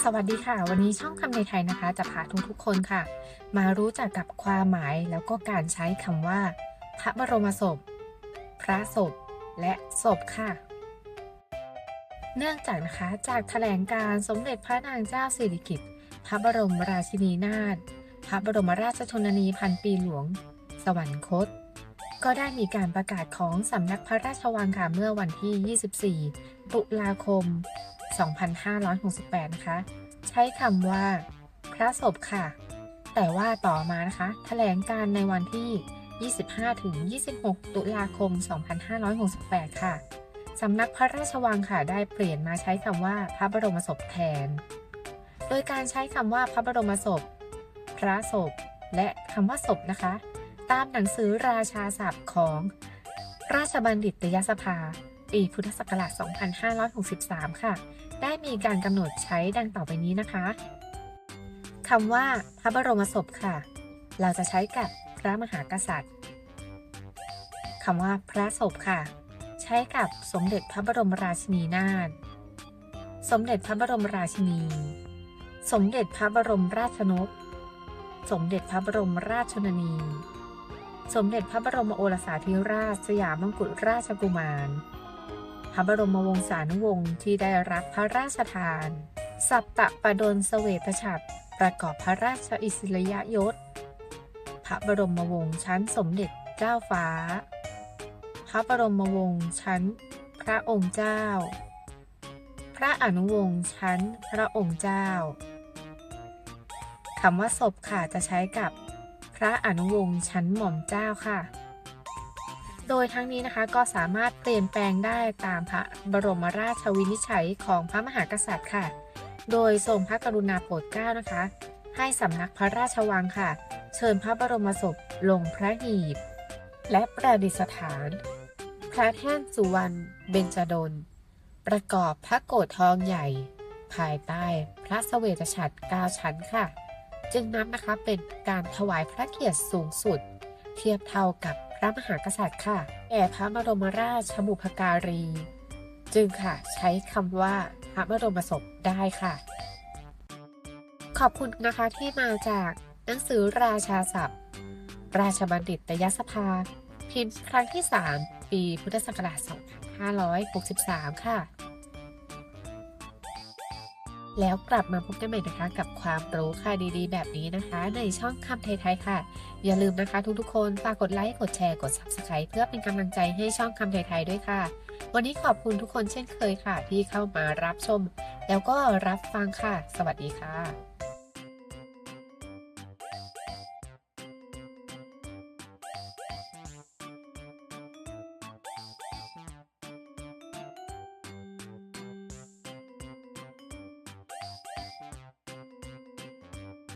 สวัสดีค่ะ วันนี้ช่องคำในไทยนะคะ จะพาทุกๆคนค่ะ มารู้จักกับความหมายแล้วก็การใช้คำว่า พระบรมศพ พระศพ และศพค่ะ เนื่องจากนะคะจากแถลงการสมเด็จพระนางเจ้าสิริกิติ์พระบรมราชินีนาถพระบรมราชชนนีพันปีหลวง สวรรคต ก็ได้มีการประกาศของสำนักพระราชวังค่ะเมื่อวันที่ 24 ตุลาคม 2568 นะคะ ใช้คำว่าพระศพค่ะ แต่ว่าต่อมานะคะแถลงการในวันที่ 25 ถึง 26 ตุลาคม 2568 ค่ะสำนักพระราชวังค่ะได้เปลี่ยนมาใช้คำว่าพระบรมศพแทน โดยการใช้คำว่าพระบรมศพ พระศพ และคำว่าศพนะคะ ตามหนังสือราชาศัพท์ของราชบัณฑิตยสภา พุทธศักราช 2563 ค่ะ ได้มีการกำหนดใช้ดังต่อไปนี้นะคะคำว่าพระบรมศพค่ะ เราจะใช้กับพระมหากษัตริย์คำว่าพระศพค่ะ ใช้กับสมเด็จพระบรมราชินีนาถสมเด็จพระบรมราชินี สมเด็จพระบรมราชนก สมเด็จพระบรมราชชนนี สมเด็จพระบรมโอรสาธิราชสยามมงกุฎราชกุมาร พระบรมวงศานุวงศ์ที่ได้รับพระราชทาน สัปตะปดลเสวตฉัตรประกอบพระราชอิสริยยศ พระบรมวงศ์ชั้นสมเด็จเจ้าฟ้า พระบรมวงศ์ชั้น พระองค์เจ้า พระอนุวงศ์ชั้นพระองค์เจ้าคำว่าศพค่ะจะใช้กับพระอนุวงศ์ชั้นหม่อมเจ้าค่ะ โดยทั้งนี้นะคะก็สามารถเปลี่ยนแปลงได้ตามพระบรมราชวินิจฉัยของพระมหากษัตริย์ค่ะ โดยทรงพระกรุณาโปรดเกล้านะคะ ให้สำนักพระราชวังค่ะ เชิญพระบรมศพลงพระหีบ และประดิษฐาน พระแท่นสุวรรณเบญจดล ประกอบพระโกรธทองใหญ่ ภายใต้พระเสวตฉัตร9ชั้นค่ะ จึงนับนะคะเป็นการถวายพระเกียรติสูงสุด เทียบเท่ากับ ระมหากษัตริย์ค่ะแก่พระบรมราชบุพการี จึงค่ะ ใช้คำว่าพระบรมศพได้ค่ะ ขอบคุณนะคะที่มาจากหนังสือราชาศัพท์ ราชบัณฑิตยสภา พิมพ์ครั้งที่ 3 ปีพุทธศักราช 2563 ค่ะ แล้วกลับมาพบกันใหม่นะคะ กับความรู้ค่ะดีๆ แบบนี้นะคะ ในช่องคำไทยๆค่ะ อย่าลืมนะคะ ทุกๆคนฝากกดไลค์กดแชร์กด Subscribe เพื่อเป็นกำลังใจให้ช่องคำไทยๆด้วยค่ะ วันนี้ขอบคุณทุกคนเช่นเคยค่ะ ที่เข้ามารับชม แล้วก็รับฟังค่ะ สวัสดีค่ะ